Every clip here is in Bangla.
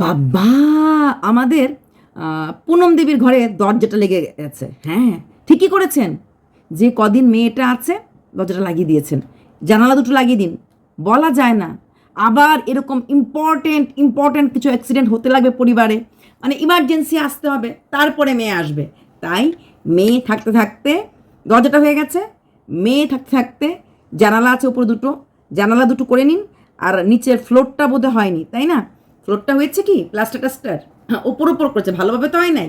বাবা, আমাদের পুনম দেবীর ঘরে দরজাটা লেগে গেছে। হ্যাঁ ঠিকই করেছেন। যে কদিন মেয়েটা আছে, দরজাটা লাগিয়ে দিয়েছেন। জানালা দুটো লাগিয়ে দিন। বলা যায় না। আবার এরকম ইম্পর্টেন্ট ইম্পর্টেন্ট কিছু অ্যাক্সিডেন্ট হতে লাগবে পরিবারে। মানে ইমার্জেন্সি আসতে হবে, তারপরে মেয়ে আসবে। তাই মেয়ে থাকতে থাকতে দরজাটা হয়ে গেছে। মেয়ে থাকতে থাকতে জানালা আছে উপরে দুটো। জানালা দুটো করে নিন। আর নিচের ফ্লোরটা বোধহয় হয়নি, তাই না? ফ্লোরটা হয়েছে কি? প্লাস্টার টাস্টার হ্যাঁ ওপর ওপর করেছে, ভালোভাবে তো হয় নাই।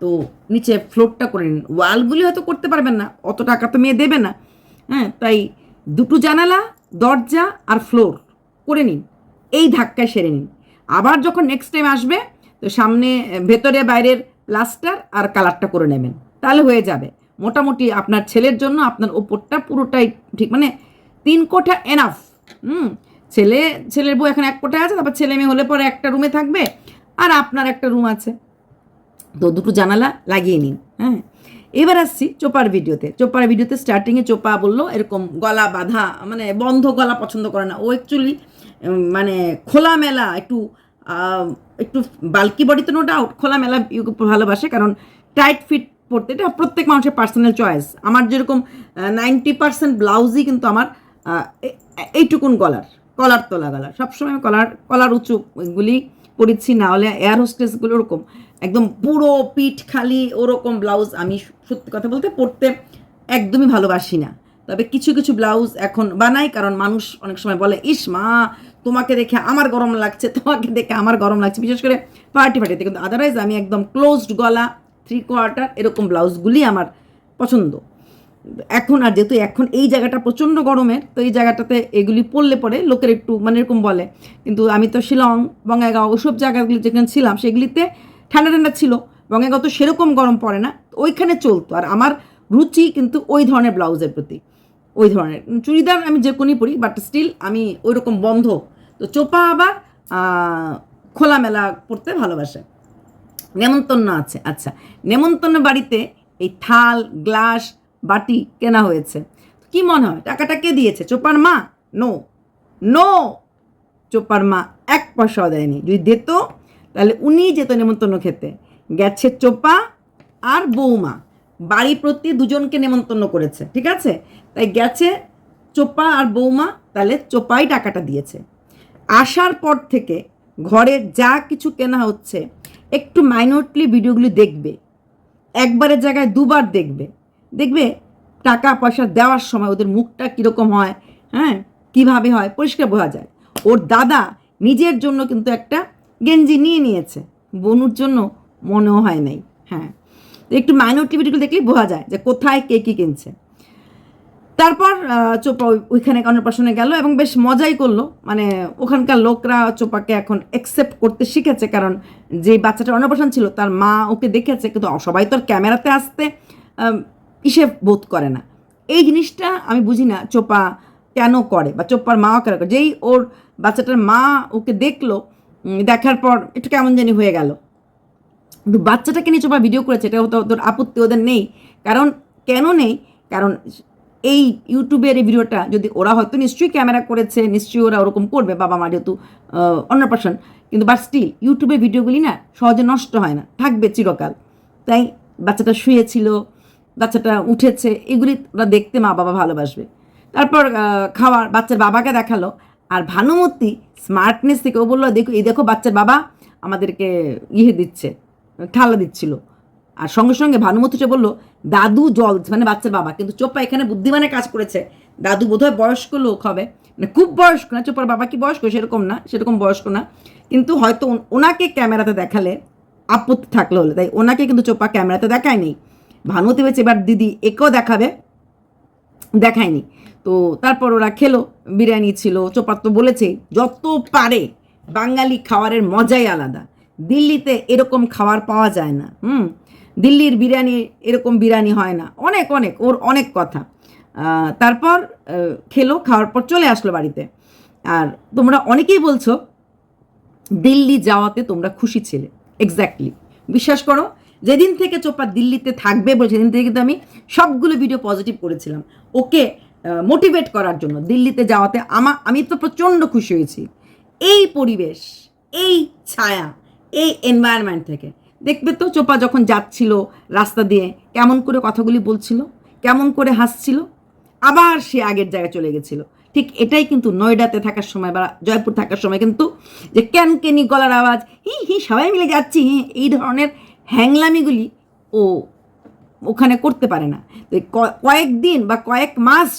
তো নিচে ফ্লোরটা করে নিন। ওয়ালগুলি হয়তো করতে পারবেন না, অত টাকা তো মেয়ে দেবে না। হ্যাঁ তাই দুটো জানালা, দরজা আর ফ্লোর করে নিন। এই ধাক্কায় সেরে নিন। আবার যখন নেক্সট টাইম আসবে, তো সামনে, ভেতরে, বাইরের প্লাস্টার আর কালারটা করে নেবেন। তাহলে হয়ে যাবে। মোটামুটি আপনার ছেলের জন্য আপনার ওপরটা পুরোটাই ঠিক মানে তিন কোঠা এনাফ হুম ছেলে, ছেলের বউ এখন এক কোঠায় আছে, তারপর ছেলে মেয়ে হলে পরে একটা রুমে থাকবে, আর আপনার একটা রুম আছে। তো দুটো জানালা লাগিয়ে নিন হ্যাঁ। এবার আসছি চোপার ভিডিওতে। চোপার ভিডিওতে স্টার্টিংয়ে চোপা বলল, এরকম গলা বাঁধা মানে বন্ধ গলা পছন্দ করে না। ও অ্যাকচুয়ালি মানে খোলামেলা, একটু একটু বাল্কি বডি তো নো ডাউট খোলামেলা ভালোবাসে, কারণ টাইট ফিট পরতে এটা প্রত্যেক মানুষের পার্সোনাল চয়েস আমার যেরকম নাইনটি পার্সেন্ট ব্লাউজই কিন্তু আমার এইটুকুন গলার। কলার তোলা গলার সবসময় কলার কলার উঁচু গুলি পরেছি না হলে এয়ার হোস্টেসগুলো ওরকম, একদম পুরো পিঠ খালি ওরকম ব্লাউজ আমি সত্যি কথা বলতে পরতে একদমই ভালোবাসি না। তবে কিছু কিছু ব্লাউজ এখন বানাই, কারণ মানুষ অনেক সময় বলে, ইস মা, তোমাকে দেখে আমার গরম লাগছে, তোমাকে দেখে আমার গরম লাগছে। বিশেষ করে পার্টি পার্টিতে কিন্তু আদারওয়াইজ আমি একদম ক্লোজড গলা থ্রি কোয়ার্টার এরকম ব্লাউজগুলি আমার পছন্দ। এখন আর যেহেতু এখন এই জায়গাটা প্রচণ্ড গরমের, তো এই জায়গাটাতে এগুলি পরলে পরে লোকের একটু মানে এরকম বলে। কিন্তু আমি তো শিলং, বঙ্গাইগাঁও ওসব জায়গাগুলি যেখানে ছিলাম সেগুলিতে ঠান্ডা ঠান্ডা ছিল। বঙ্গাইগাঁও তো সেরকম গরম পড়ে না ওইখানে চলতো। আর আমার রুচি কিন্তু ওই ধরনের ব্লাউজের প্রতি, ওই ধরনের। চুড়িদার আমি যে কোনই পরি বাট স্টিল আমি ওই রকম বন্ধ। তো চোপা আবার খোলামেলা পরতে ভালোবাসে। নেমন্তন্ন আছে আচ্ছা। নেমন্তন্ন বাড়িতে এই থাল, গ্লাস বাটি কেনা হয়েছে। কি মনে হয়? টাকাটা কে দিয়েছে? চোপার মা? নো নো চোপার মা এক পয়সাও দেয়নি। যদি দিত, তাহলে উনি যেত নেমন্তন্ন খেতে। গেছে চোপা আর বৌমা। বাড়ি প্রতি দুজনকে নেমন্তন্ন করেছে, ঠিক আছে? তাই গেছে চোপা আর বৌমা, তাহলে চোপাই টাকাটা দিয়েছে। আসার পর থেকে ঘরে যা কিছু কেনা হচ্ছে, একটু মাইনরলি ভিডিওগুলি দেখবে। একবারের জায়গায় দুবার দেখবে। দেখবে টাকা পয়সা দেওয়ার সময় ওদের মুখটা কীরকম হয় হ্যাঁ? কীভাবে হয়? পরিষ্কার বোঝা যায়। ওর দাদা নিজের জন্য কিন্তু একটা গেঞ্জি নিয়ে নিয়েছে। বনুর জন্য মনেও হয় নাই হ্যাঁ? একটু মাইনরিটি ভিডিওগুলো দেখলেই বোঝা যায় যে কোথায় কে কী কিনছে। তারপর চোপা ওই- ওইখানে অন্নপ্রাশনে গেল এবং বেশ মজাই করল। মানে ওখানকার লোকরা চোপাকে এখন অ্যাকসেপ্ট করতে শিখেছে কারণ যে বাচ্চাটা অন্নপ্রাশন ছিল তার মা ওকে দেখেছে, কিন্তু সবাই তো আর ক্যামেরাতে আসতে ইসে বোধ করে না। এই জিনিসটা আমি বুঝি না চোপা কেন করে বা চোপার মাও কেন করে? যেই ওর বাচ্চাটার মা ওকে দেখল দেখার পর একটু কেমন জানি হয়ে গেল। কিন্তু বাচ্চাটাকে নিয়ে চোপা ভিডিও করেছে এটা তো ওদের আপত্তি ওদের নেই। কারণ কেন নেই? কারণ এই ইউটিউবের এই ভিডিওটা যদি ওরা হয়তো নিশ্চয়ই ক্যামেরা করেছে নিশ্চয়ই ওরা ওরকম করবে বাবা মা যেহেতু আহ, অন্নপ্রাশন কিন্তু বাট স্টিল ইউটিউবের ভিডিওগুলি না সহজে নষ্ট হয় না থাকবে চিরকাল। তাই বাচ্চাটা শুয়েছিল বাচ্চাটা উঠেছে, এগুলি ওরা দেখতে মা বাবা ভালোবাসবে। তারপর খাওয়ার, বাচ্চার বাবাকে দেখাল। আর ভানুমতি স্মার্টনেস থেকে ও বলল, দেখো, এই দেখো, বাচ্চার বাবা আমাদেরকে ইয়ে দিচ্ছে থালা দিচ্ছিল। আর সঙ্গে সঙ্গে ভানুমতিটা বলল, দাদু জল মানে বাচ্চার বাবা। কিন্তু চোপ্পা এখানে বুদ্ধিমানের কাজ করেছে। দাদু বোধহয় বয়স্ক লোক হবে। মানে খুব বয়স্ক না, চোপার বাবা কি বয়স্ক? সেরকম না, সেরকম বয়স্ক না। কিন্তু হয়তো ওনাকে ক্যামেরাতে দেখালে আপত্তি থাকল হলে, তাই ওনাকে কিন্তু চোপা ক্যামেরাতে দেখায়নি। ভানুমতি হয়েছে এবার দিদি একেও দেখাবে। দেখায়নি। তো তারপর ওরা খেলো, বিরিয়ানি ছিল চোপার তো বলেছেই যত পারে বাঙালি খাবারের মজাই আলাদা। দিল্লিতে এরকম খাবার পাওয়া যায় না, হুম? দিল্লির বিরিয়ানি এরকম বিরিয়ানি হয় না। অনেক অনেক, ওর অনেক কথা। তারপর খেলো, খাওয়ার পর চলে আসলো বাড়িতে। আর তোমরা অনেকেই বলছো, দিল্লি যাওয়াতে তোমরা খুশি ছিলে। এক্স্যাক্টলি বিশ্বাস করো যেদিন থেকে চোপা দিল্লিতে থাকবে বলে সেদিন থেকে কিন্তু আমি সবগুলো ভিডিও পজিটিভ করেছিলাম। ওকে মোটিভেট করার জন্য, দিল্লিতে যাওয়াতে আমা আমি তো প্রচণ্ড খুশি হয়েছি। এই পরিবেশ, এই ছায়া, এই এনভায়রনমেন্ট থেকে। দেখবে তো চোপা যখন যাচ্ছিল রাস্তা দিয়ে, কেমন করে কথাগুলি বলছিল, কেমন করে হাসছিল, আবার সে আগের জায়গায় চলে গেছিল। ঠিক এটাই কিন্তু নয়ডাতে থাকার সময় বা জয়পুর থাকার সময় কিন্তু যে ক্যান কেনি গলার আওয়াজ, হি হি, সবাই মিলে যাচ্ছি হি, এই ধরনের হ্যাংলামিগুলি ও ওখানে করতে পারে না। তো কয়েকদিন বা কয়েক মাস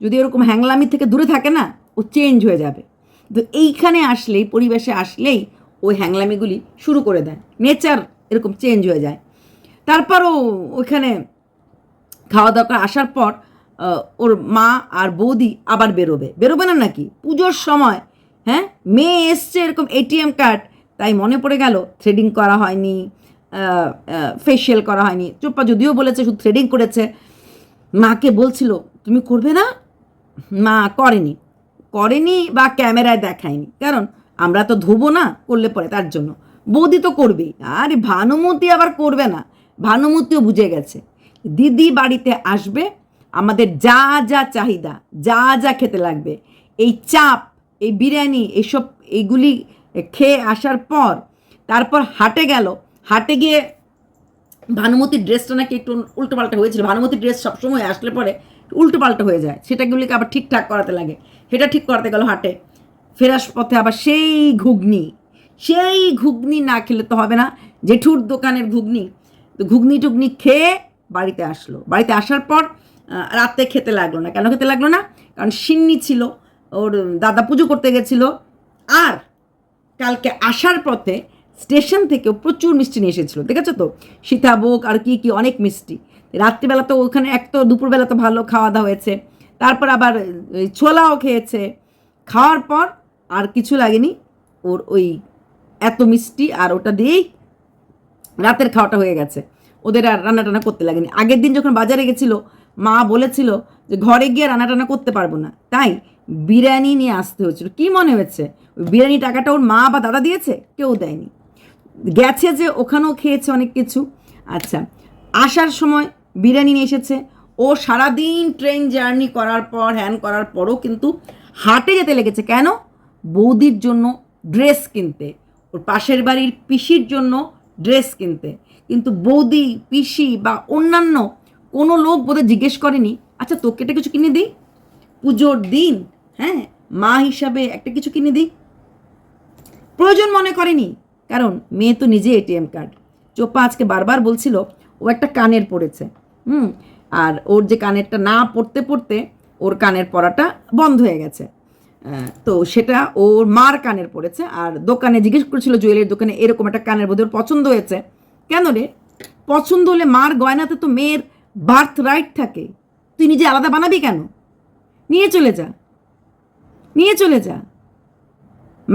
যদি ওরকম হ্যাংলামি থেকে দূরে থাকে না, ও চেঞ্জ হয়ে যাবে। তো এইখানে আসলেই, পরিবেশে আসলেই ওই হ্যাংলামিগুলি শুরু করে দেয়। নেচার এরকম চেঞ্জ হয়ে যায়। তারপরও ওইখানে খাওয়া দাওয়া করে আসার পর ওর মা আর বৌদি আবার বেরোবে। বেরোবে না নাকি? পুজোর সময় হ্যাঁ? মেয়ে এসছে এরকম এটিএম কার্ড তাই মনে পড়ে গেল থ্রেডিং করা হয়নি। ফেসিয়াল করা হয়নি। চোপ্পা যদিও বলেছে, শুধু থ্রেডিং করেছে। মাকে বলছিল, তুমি করবে না? মা করেনি। করেনি বা ক্যামেরায় দেখায়নি। কারণ আমরা তো ধোবো না করলে পরে তার জন্য। বৌদি তো করবেই। আরে ভানুমতি আবার করবে না। ভানুমতিও বুঝে গেছে। দিদি বাড়িতে আসবে, আমাদের যা যা চাহিদা, যা যা খেতে লাগবে, এই চাপ, এই বিরিয়ানি এইসব এইগুলি খেয়ে আসার পর, তারপর হাটে গেল হাটে গিয়ে ভানুমতির ড্রেসটা নাকি একটু উল্টোপাল্টা হয়েছিল। ভানুমতির ড্রেস সবসময় আসলে পরে উল্টোপাল্টা হয়ে যায়। সেটাগুলিকে আবার ঠিকঠাক করাতে লাগে? সেটা ঠিক করাতে গেল হাটে। ফেরার পথে আবার সেই ঘুগনি। সেই ঘুগনি না খেলে তো হবে না। জেঠুর দোকানের ঘুগনি। তো ঘুগনি টুগনি খেয়ে বাড়িতে আসলো। বাড়িতে আসার পর রাতে খেতে লাগল না। কেন খেতে লাগল না? কারণ সিন্নি ছিল। ওর দাদা পুজো করতে গেছিল। আর কালকে আসার পথে স্টেশন থেকেও প্রচুর মিষ্টি নিয়ে এসেছিল, দেখেছ তো? সীতাভোগ আর কি কি অনেক মিষ্টি। রাত্রিবেলা তো ওখানে এক তো দুপুরবেলা তো ভালো খাওয়া দাওয়া হয়েছে। তারপর আবার ছোলাও খেয়েছে। খাওয়ার পর আর কিছু লাগেনি ওর ওই এত মিষ্টি আর ওটা দিয়েই রাতের খাওয়াটা হয়ে গেছে। ওদের আর রান্না টান্না করতে লাগেনি। আগের দিন যখন বাজারে গেছিল, মা বলেছিল যে ঘরে গিয়ে রান্না টান্না করতে পারব না। তাই বিরিয়ানি নিয়ে আসতে হয়েছিল। কি মনে হয়েছে? ওই বিরিয়ানি টাকাটা ওর মা বা দাদা দিয়েছে? কেউ দেয়নি। গেছে যে ওখানেও খেয়েছে অনেক কিছু। আচ্ছা আসার সময় বিরিয়ানি নিয়ে এসেছে। ও সারাদিন ট্রেন জার্নি করার পর হ্যান করার পরও কিন্তু হাটে যেতে লেগেছে। কেন? বৌদির জন্য ড্রেস কিনতে। ওর পাশের বাড়ির পিসির জন্য ড্রেস কিনতে। কিন্তু বৌদি, পিসি বা অন্যান্য কোনো লোক বোধহয় জিজ্ঞেস করেনি আচ্ছা তোকে একটা কিছু কিনে দিই? পুজোর দিন হ্যাঁ মা হিসাবে একটা কিছু কিনে দিই? প্রয়োজন মনে করেনি। কারণ মেয়ে তো নিজে এটিএম কার্ড চোপা আজকে বারবার বলছিল, ও একটা কানের পড়েছে। হুম? আর ওর যে কানেরটা না পড়তে পড়তে ওর কানের পড়াটা বন্ধ হয়ে গেছে। তো সেটা ওর মার কানের পড়েছে। আর দোকানে জিজ্ঞেস করেছিল, জুয়েলের দোকানে এরকম একটা কানের বোধ ওর পছন্দ হয়েছে। কেন রে? পছন্দ হলে মার গয়নাতে তো মেয়ের বার্থ রাইট থাকে। তুই নিজে আলাদা বানাবি কেন? নিয়ে চলে যা। নিয়ে চলে যা।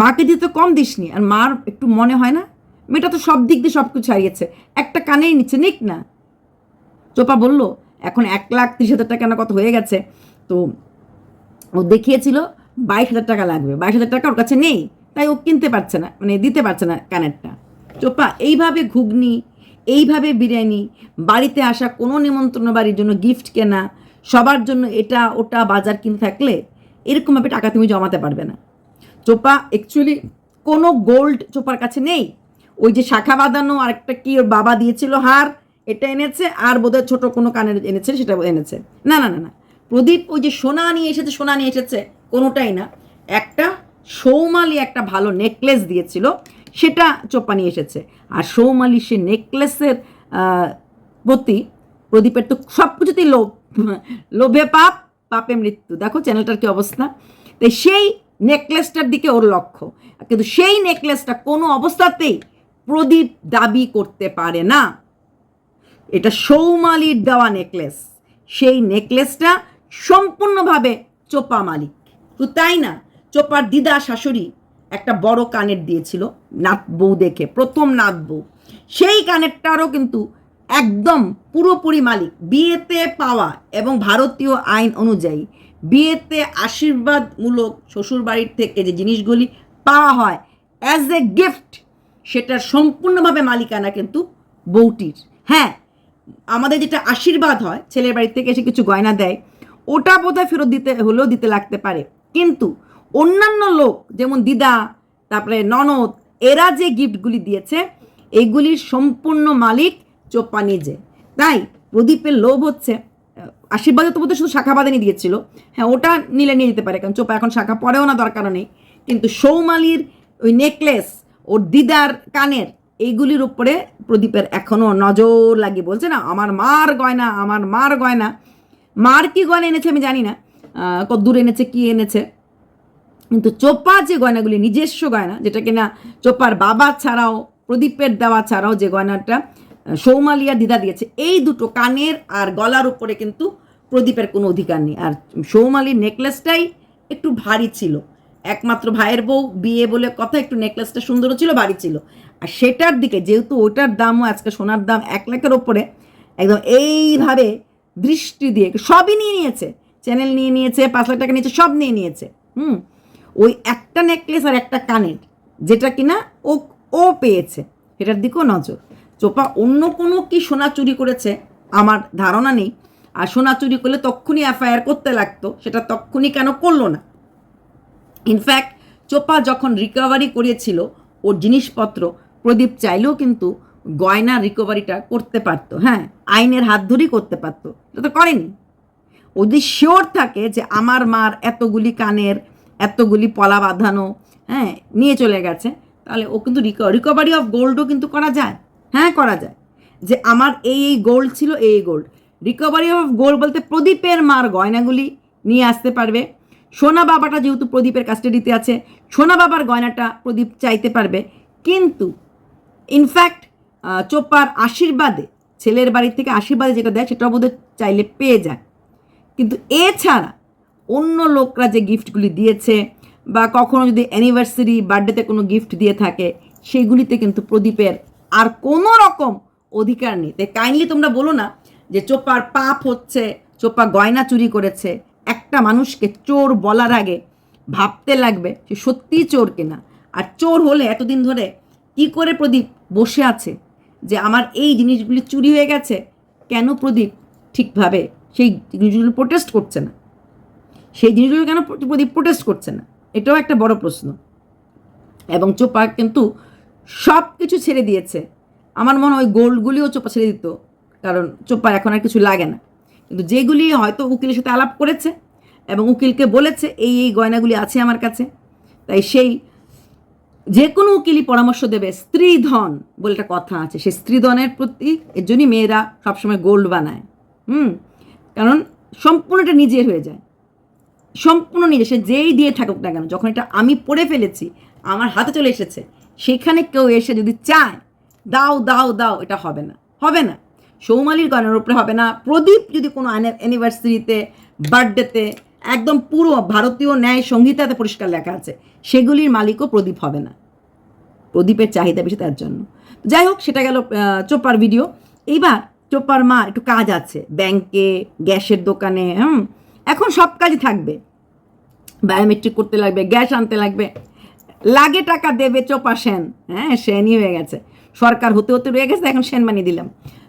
মাকে দিয়ে তো কম দিসনি, আর মার একটু মনে হয় না? মেয়েটা তো সব দিক দিয়ে সব কিছু হারিয়েছে। একটা কানেই নিচ্ছে, নিক না। চোপা বলল, এখন এক লাখ তিরিশ হাজার টাকা না কত হয়ে গেছে। তো ও দেখিয়েছিল, বাইশ হাজার টাকা লাগবে। বাইশ হাজার টাকা ওর কাছে নেই, তাই ও কিনতে পারছে না মানে দিতে পারছে না কানেরটা। চোপা, এইভাবে ঘুগনি, এইভাবে বিরিয়ানি, বাড়িতে আসা কোনো নিমন্ত্রণ বাড়ির জন্য গিফট কেনা, সবার জন্য এটা, ওটা, বাজার কিনতে থাকলে এরকমভাবে টাকা তুমি জমাতে পারবে না। চোপা অ্যাকচুয়ালি কোনো গোল্ড চোপার কাছে নেই। ওই যে শাখা বাঁধানো আর একটা কি ওর বাবা দিয়েছিল হার, এটা এনেছে, আর বোধহয় ছোটো কোনো কানের এনেছে, সেটা এনেছে। না না না না। প্রদীপ ওই যে সোনা নিয়ে এসেছে, সোনা নিয়ে এসেছে, কোনোটাই না। একটা সৌমালি একটা ভালো নেকলেস দিয়েছিল, সেটা চোপা নিয়ে এসেছে। আর সৌমালি সে নেকলেসের প্রতি প্রদীপের তো সব কিছুতেই লোভ, লোভে পাপ, পাপে মৃত্যু। দেখো চ্যানেলটার কি অবস্থা? তাই সেই নেকলেসটার দিকে ওর লক্ষ্য। কিন্তু সেই নেকলেসটা কোনো অবস্থাতেই প্রদীপ দাবি করতে পারে না। এটা সৌমালির দেওয়া নেকলেস। সেই নেকলেসটা সম্পূর্ণভাবে চোপা মালিক। তো তাই না? চোপার দিদা শাশুড়ি একটা বড় কানের দিয়েছিল, নাত বউ দেখে, প্রথম নাত বউ। সেই কানেরটারও কিন্তু একদম পুরোপুরি মালিক। বিয়েতে পাওয়া এবং ভারতীয় আইন অনুযায়ী বিয়েতে আশীর্বাদমূলক শ্বশুরবাড়ির থেকে যে জিনিসগুলি পাওয়া হয় অ্যাজ এ গিফট সেটার সম্পূর্ণভাবে মালিকানা কিন্তু বউটির। হ্যাঁ আমাদের যেটা আশীর্বাদ হয়, ছেলের বাড়ি থেকে এসে কিছু গয়না দেয়, ওটা বোধহয় ফেরত দিতে হলেও দিতে লাগতে পারে। কিন্তু অন্যান্য লোক, যেমন দিদা, তারপরে ননদ, এরা যে গিফটগুলি দিয়েছে, এগুলির সম্পূর্ণ মালিক চোপ্পা নিজে। তাই প্রদীপের লোভ হচ্ছে। আশীর্বাদে তো বোধহয় শুধু শাখা বাদানি দিয়েছিল। হ্যাঁ ওটা নিলে নিয়ে যেতে পারে, কারণ চোপা এখন শাখা পরেও না, দরকারও নেই। কিন্তু সৌমালির ওই নেকলেস ওর দিদার কানের, এইগুলির উপরে প্রদীপের এখনও নজর লাগে বলছে না, আমার মার গয়না, আমার মার গয়না। মার কি গয়না এনেছে আমি জানি না কদ্দূর এনেছে, কি এনেছে। কিন্তু চোপা যে গয়নাগুলি নিজস্ব গয়না যেটা কিনা চোপার বাবা ছাড়াও, প্রদীপের দেওয়া ছাড়াও যে গয়নাটা সৌমালিয়া দ্বিধা দিয়েছে। এই দুটো কানের আর গলার উপরে কিন্তু প্রদীপের কোনো অধিকার নেই। আর সৌমালির নেকলেসটাই একটু ভারী ছিল। একমাত্র ভাইয়ের বউ, বিয়ে বলে কথা একটু নেকলেসটা সুন্দরও ছিল, ভারী ছিল। আর সেটার দিকে যেহেতু ওটার দামও আজকে সোনার দাম এক লাখের ওপরে, একদম এইভাবে দৃষ্টি দিয়ে সবই নিয়ে নিয়েছে। চ্যানেল নিয়ে নিয়েছে, পাঁচ লাখ টাকা নিয়েছে, সব নিয়ে নিয়েছে। হুম? ওই একটা নেকলেস আর একটা কানের, যেটা কিনা ও ও পেয়েছে। সেটার দিকেও নজর। চোপা অন্য কোনো কি সোনা চুরি করেছে? আমার ধারণা নেই। আর সোনা চুরি করলে তক্ষুনি এফআইআর করতে লাগতো, সেটা তক্ষুনি কেন করল না? ইনফ্যাক্ট চোপা যখন রিকভারি করিয়েছিল ওর জিনিসপত্র, প্রদীপ চাইলেও কিন্তু গয়না রিকভারিটা করতে পারতো হ্যাঁ আইনের হাত ধরেই করতে পারতো, এটা তো করেনি। ও যদি শিওর থাকে যে আমার মার এতগুলি কানের, এতগুলি পলা বাঁধানো হ্যাঁ নিয়ে চলে গেছে, তাহলে ও কিন্তু রিকভারি অফ গোল্ডও কিন্তু করা যায়। হ্যাঁ করা যায়। যে আমার এই এই গোল্ড ছিল, এই গোল্ড রিকভারি অফ গোল্ড বলতে প্রদীপের মার গয়নাগুলি নিয়ে আসতে পারবে। সোনা বাবাটা যেহেতু প্রদীপের কাস্টাডিতে আছে, সোনা বাবার গয়নাটা প্রদীপ চাইতে পারবে। কিন্তু ইনফ্যাক্ট চোপার আশীর্বাদে, ছেলের বাড়ি থেকে আশীর্বাদে যেটা দেয় সেটা বোধহয় চাইলে পেয়ে যায়। কিন্তু এছাড়া, অন্য লোকরা যে গিফটগুলি দিয়েছে, বা কখনো যদি অ্যানিভার্সারি বার্থডেতে কোনো গিফট দিয়ে থাকে, সেগুলিতে কিন্তু প্রদীপের আর কোনো রকম অধিকার নেই। তাই কাইন্ডলি তোমরা বলো না যে চোপার পাপ হচ্ছে চোপা গয়না চুরি করেছে, একটা মানুষকে চোর বলার আগে ভাবতে লাগবে যে সত্যিই চোর কিনা। আর চোর হলে এতদিন ধরে কি করে প্রদীপ বসে আছে যে আমার এই জিনিসগুলি চুরি হয়ে গেছে, কেন প্রদীপ ঠিকভাবে সেই জিনিসগুলো প্রোটেস্ট করছে না? সেই জিনিসগুলো কেন প্রদীপ প্রোটেস্ট করছে না? এটাও একটা বড় প্রশ্ন। এবং চোপা কিন্তু সব কিছু ছেড়ে দিয়েছে। আমার মনে হয় গোল্ডগুলিও চোপা ছেড়ে দিত, কারণ চোপা এখন আর কিছু লাগে না। কিন্তু যেগুলি হয়তো উকিলের সাথে আলাপ করেছে এবং উকিলকে বলেছে, এই এই গয়নাগুলি আছে আমার কাছে। তাই সেই যে কোনো উকিলই পরামর্শ দেবে স্ত্রীধন বলে একটা কথা আছে। সেই স্ত্রীধনের প্রতি এর জন্যই মেয়েরা সবসময় গোল্ড বানায়। হুম? কারণ সম্পূর্ণটা নিজের হয়ে যায়। সম্পূর্ণ নিজে সে যেই দিয়ে থাকুক না কেন, যখন এটা আমি পড়ে ফেলেছি, আমার হাতে চলে এসেছে সেখানে কেউ এসে যদি চায়, দাও দাও দাও, এটা হবে না হবে না। সৌমালির গয়নার উপরে হবে না। প্রদীপ যদি কোনো অ্যানিভার্সারিতে বার্থডেতে একদম পুরো ভারতীয় ন্যায় সংহিতাতে পরিষ্কার লেখা আছে, সেগুলির মালিকও প্রদীপ হবে না। প্রদীপের চাহিদা বেশি তার জন্য। যাই হোক, সেটা গেল চোপার ভিডিও এইবার চোপার মা একটু কাজ আছে, ব্যাংকে, গ্যাসের দোকানে, হুম, এখন সব কাজই থাকবে। বায়োমেট্রিক করতে লাগবে, গ্যাস আনতে লাগবে। লাগে টাকা দেবে, চোপা সেন। হ্যাঁ সেনই হয়ে গেছে। সরকার হতে হতে রয়ে গেছে, এখন সেন বানিয়ে দিলাম।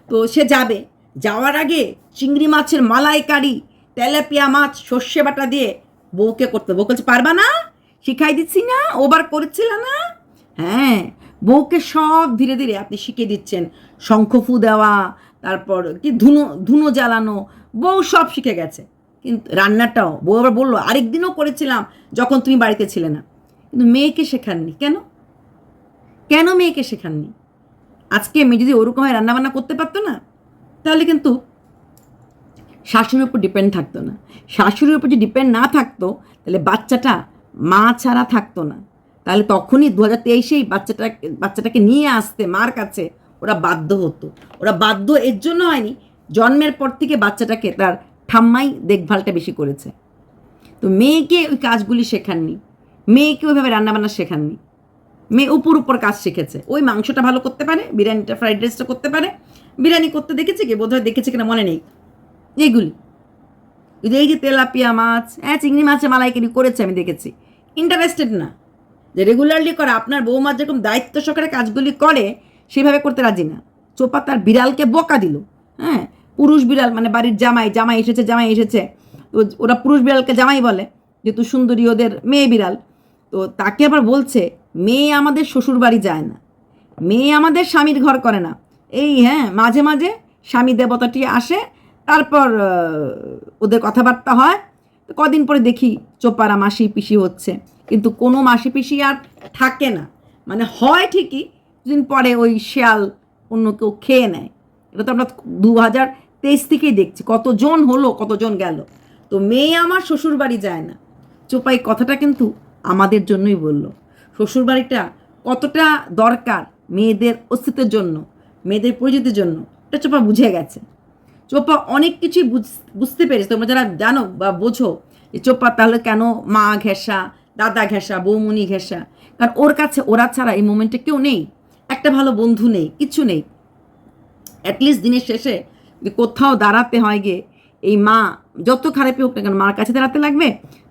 তো সে যাবে। যাওয়ার আগে চিংড়ি মাছের মালাইকারি, তেলাপিয়া মাছ, সর্ষে বাটা দিয়ে বউকে করতে বউ বলছে, পারবা না? শিখাই দিচ্ছি না? ওবার করেছিল না? হ্যাঁ বউকে সব ধীরে ধীরে আপনি শিখিয়ে দিচ্ছেন। শঙ্খফু দেওয়া, তারপর কি ধুনো ধুনো জ্বালানো, বউ সব শিখে গেছে। কিন্তু রান্নাটাও, বউ আবার বলল, আরেকদিনও করেছিলাম, যখন তুমি বাড়িতে ছিলে না। কিন্তু মেয়েকে শেখাননি। কেন? কেন মেয়েকে শেখাননি? আজকে মেয়ে যদি ওরকমভাবে রান্নাবান্না করতে পারতো না, তাহলে কিন্তু শাশুড়ির উপর ডিপেন্ড থাকতো না। শাশুড়ির উপর যদি ডিপেন্ড না থাকতো, তাহলে বাচ্চাটা মা ছাড়া থাকতো না। তাহলে তখনই দু হাজার তেইশেই বাচ্চাটা বাচ্চাটাকে নিয়ে আসতে মার কাছে ওরা বাধ্য হতো। ওরা বাধ্য এর জন্য হয়নি, জন্মের পর থেকে বাচ্চাটাকে তার ঠাম্মাই দেখভালটা বেশি করেছে। তো মেয়েকে ওই কাজগুলি শেখাননি। মেয়েকে ওইভাবে রান্নাবান্না শেখাননি? মেয়ে উপর উপর কাজ শিখেছে। ওই মাংসটা ভালো করতে পারে, বিরিয়ানিটা, ফ্রাইড রাইসটা করতে পারে। বিরিয়ানি করতে দেখেছে কি? বোধহয় দেখেছে কিনা মনে নেই। এইগুলি। এই যে তেলাপিয়া মাছ হ্যাঁ চিংড়ি মাছের মালাইকারি করেছে আমি দেখেছি। ইন্টারেস্টেড না। যে রেগুলারলি করে আপনার বৌমা যেরকম দায়িত্ব সহকারে কাজগুলি করে, সেভাবে করতে রাজি না। চোপা তার বিড়ালকে বকা দিল। হ্যাঁ পুরুষ বিড়াল মানে বাড়ির জামাই জামাই এসেছে জামাই এসেছে। ওরা পুরুষ বিড়ালকে জামাই বলে যেহেতু সুন্দরী ওদের মেয়ে বিড়াল। তো তাকে আবার বলছে, মেয়ে আমাদের শ্বশুর বাড়ি যায় না। মেয়ে আমাদের স্বামীর ঘর করে না। এই হ্যাঁ মাঝে মাঝে স্বামী দেবতাটি আসে, তারপর ওদের কথাবার্তা হয়। তো কদিন পরে দেখি চোপারা মাসি পিসি হচ্ছে। কিন্তু কোনো মাসি পিসি আর থাকে না। মানে হয় ঠিকই দিন পরে ওই শেয়াল অন্য কেউ খেয়ে নেয়। এটা তো আমরা দু হাজার তেইশ থেকেই দেখছি। কতজন হলো, কতজন গেল। তো মেয়ে আমার শ্বশুর বাড়ি যায় না। চোপাই কথাটা কিন্তু আমাদের জন্যই বলল। শ্বশুর বাড়িটা কতটা দরকার মেয়েদের অস্তিত্বের জন্য, মেয়েদের পরিচিতির জন্য, এটা চোপা বুঝে গেছে। চোপা অনেক কিছুই বুঝ- বুঝতে পেরেছে। তোমরা যারা জানো বা বোঝো যে চোপা তাহলে কেন মা ঘেঁষা, দাদা ঘেঁষা বৌমনি ঘেঁষা? কারণ ওর কাছে, ওরা ছাড়া এই মোমেন্টে কেউ নেই। একটা ভালো বন্ধু নেই, কিছু নেই। অ্যাটলিস্ট দিনের শেষে কোথাও দাঁড়াতে হয় গিয়ে এই মা যত খারাপই হোক না কেন, মার কাছে দাঁড়াতে লাগবে,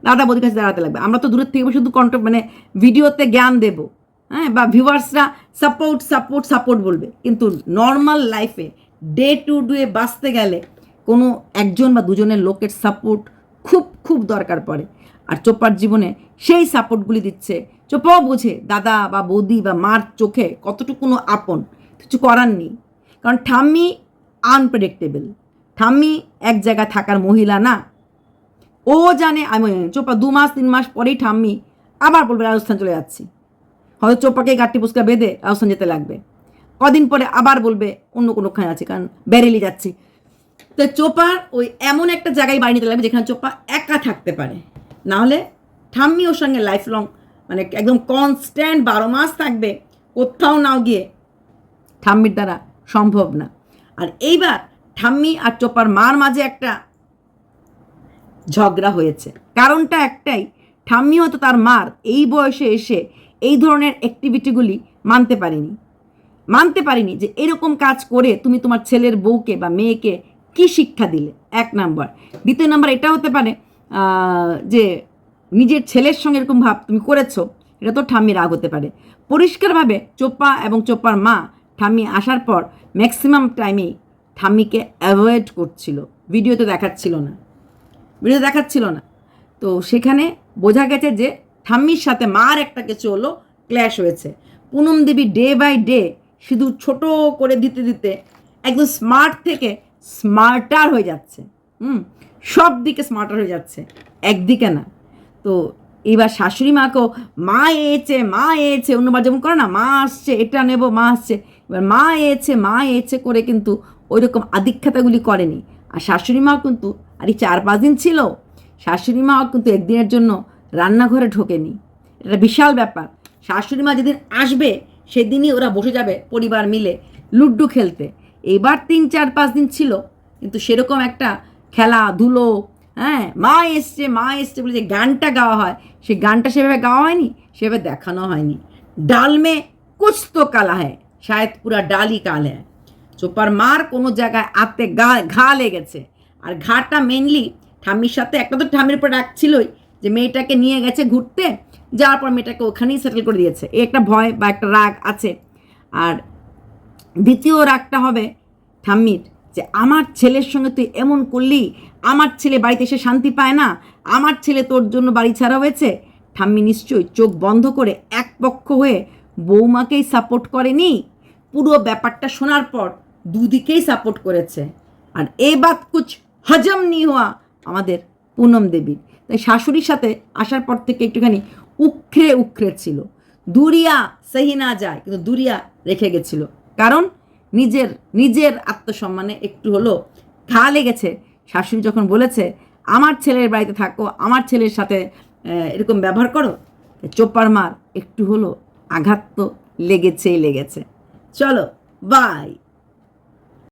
দাদা বৌদির কাছে দাঁড়াতে লাগবে। আমরা তো দূরের থেকে শুধু কন্ট মানে ভিডিওতে জ্ঞান দেবো হ্যাঁ বা ভিউয়ার্সরা সাপোর্ট সাপোর্ট সাপোর্ট বলবে। কিন্তু নর্মাল লাইফে ডে টু ডে বাঁচতে গেলে কোনো একজন বা দুজনের লোকের সাপোর্ট খুব খুব দরকার পড়ে। আর চোপার জীবনে সেই সাপোর্টগুলি দিচ্ছে। চোপাও বোঝে, দাদা বা বৌদি বা মার চোখে কতটুকুনো আপন, কিছু করার নেই। কারণ ঠাম্মি আনপ্রেডিক্টেবল ঠাম্মি এক জায়গায় থাকার মহিলা না। ও জানে আমি চোপা দু মাস, তিন মাস পরেই ঠাম্মি আবার বলবে রাজস্থান চলে যাচ্ছি। হয়তো চোপাকে গাট্টি পুস্কা বেঁধে রাজস্থান যেতে লাগবে। কদিন পরে আবার বলবে অন্য কোনোখানে আছে, কারণ বেরেলি যাচ্ছি। তো চোপার ওই এমন একটা জায়গায় বাড়ি নিতে লাগবে যেখানে চোপা একা থাকতে পারে। নাহলে ঠাম্মি ওর সঙ্গে লাইফ লং মানে একদম কনস্ট্যান্ট বারো মাস থাকবে, কোথাও নাও গিয়ে ঠাম্মির দ্বারা সম্ভব না। আর এইবার ঠাম্মি আর চোপার মার মাঝে একটা ঝগড়া হয়েছে। কারণটা একটাই ঠাম্মি হয়তো তার মার এই বয়সে এসে এই ধরনের অ্যাক্টিভিটিগুলি মানতে পারেনি। মানতে পারিনি যে এরকম কাজ করে তুমি তোমার ছেলের বউকে বা মেয়েকে কি শিক্ষা দিলে? এক নাম্বার। দ্বিতীয় নাম্বার এটা হতে পারে যে নিজের ছেলের সঙ্গে এরকম ভাব তুমি করেছ, এটা তো ঠাম্মি রাগ হতে পারে। পরিষ্কারভাবে চোপ্পা এবং চোপ্পার মা ঠাম্মি আসার পর ম্যাক্সিমাম টাইমেই ঠাম্মিকে অ্যাভয়েড করছিল। ভিডিওতে দেখাচ্ছিল না। ভিডিও দেখাচ্ছিল না। তো সেখানে বোঝা গেছে যে ঠাম্মির সাথে মার একটা কিছু হলো ক্ল্যাশ হয়েছে। Poonam Devi day by day শুধু ছোট করে দিতে দিতে একদম স্মার্ট থেকে স্মার্টার হয়ে যাচ্ছে। হুম, সব দিকে স্মার্টার হয়ে যাচ্ছে, একদিকে না। তো এবার শাশুড়ি মাকেও, মা এছে মা এছে অন্যবার যেমন করে না, মা আসছে, এটা নেব, মা আসছে। এবার মা এছে মা এছে করে কিন্তু ওই রকম আধিক্ষাতাগুলি করেনি। আর শাশুড়ি মাও কিন্তু, আর এই চার পাঁচ দিন ছিল, শাশুড়ি মাও কিন্তু একদিনের জন্য রান্নাঘরে ঢোকেনি। এটা বিশাল ব্যাপার। শাশুড়ি মা যেদিন আসবে, সেদিনই ওরা বসে যাবে পরিবার মিলে লুড্ডু খেলতে। এবার তিন, চার, পাঁচ দিন ছিল, কিন্তু সেরকম একটা খেলা ধুলো হ্যাঁ মা এসছে মা এসছে বলে যে গানটা গাওয়া হয় সেই গানটা সেভাবে গাওয়া হয়নি, সেভাবে দেখানো হয়নি। ডাল মে তো কালা হ্যায় শায়দ পুরা ডালই কাল হ্যায়। চোপার মার কোনো জায়গায় আতে গা, ঘা লেগেছে। আর ঘাটা মেনলি ঠাম্মির সাথে, একটা তো ঠাম্মির উপর রাখছিলই যে মেয়েটাকে নিয়ে গেছে ঘুরতে, যাওয়ার পর মেয়েটাকে ওখানেই সেটেল করে দিয়েছে। একটা ভয় বা একটা রাগ আছে। আর দ্বিতীয় রাগটা হবে ঠাম্মির যে, আমার ছেলের সঙ্গে তুই এমন করলি, আমার ছেলে বাড়িতে এসে শান্তি পায় না, আমার ছেলে তোর জন্য বাড়ি ছাড়া হয়েছে? ঠাম্মি নিশ্চয়ই চোখ বন্ধ করে এক পক্ষ হয়ে বৌমাকেই সাপোর্ট করেনি। পুরো ব্যাপারটা শোনার পর দুদিকেই সাপোর্ট করেছে। আর এ বাত কুছ হজম নি হওয়া আমাদের পুনম দেবীর তাই শাশুড়ির সাথে আসার পর থেকে একটুখানি উখড়ে উখড়ে ছিল। দুরিয়া সহি না যায়, কিন্তু দুরিয়া রেখে গেছিল। কারণ নিজের নিজের আত্মসম্মানে একটু হলো ঘা লেগেছে। শাশুড়ি যখন বলেছে, আমার ছেলের বাড়িতে থাকো, আমার ছেলের সাথে এরকম ব্যবহার করো চোপার মার একটু হলো আঘাত তো লেগেছেই লেগেছে। চলো বাই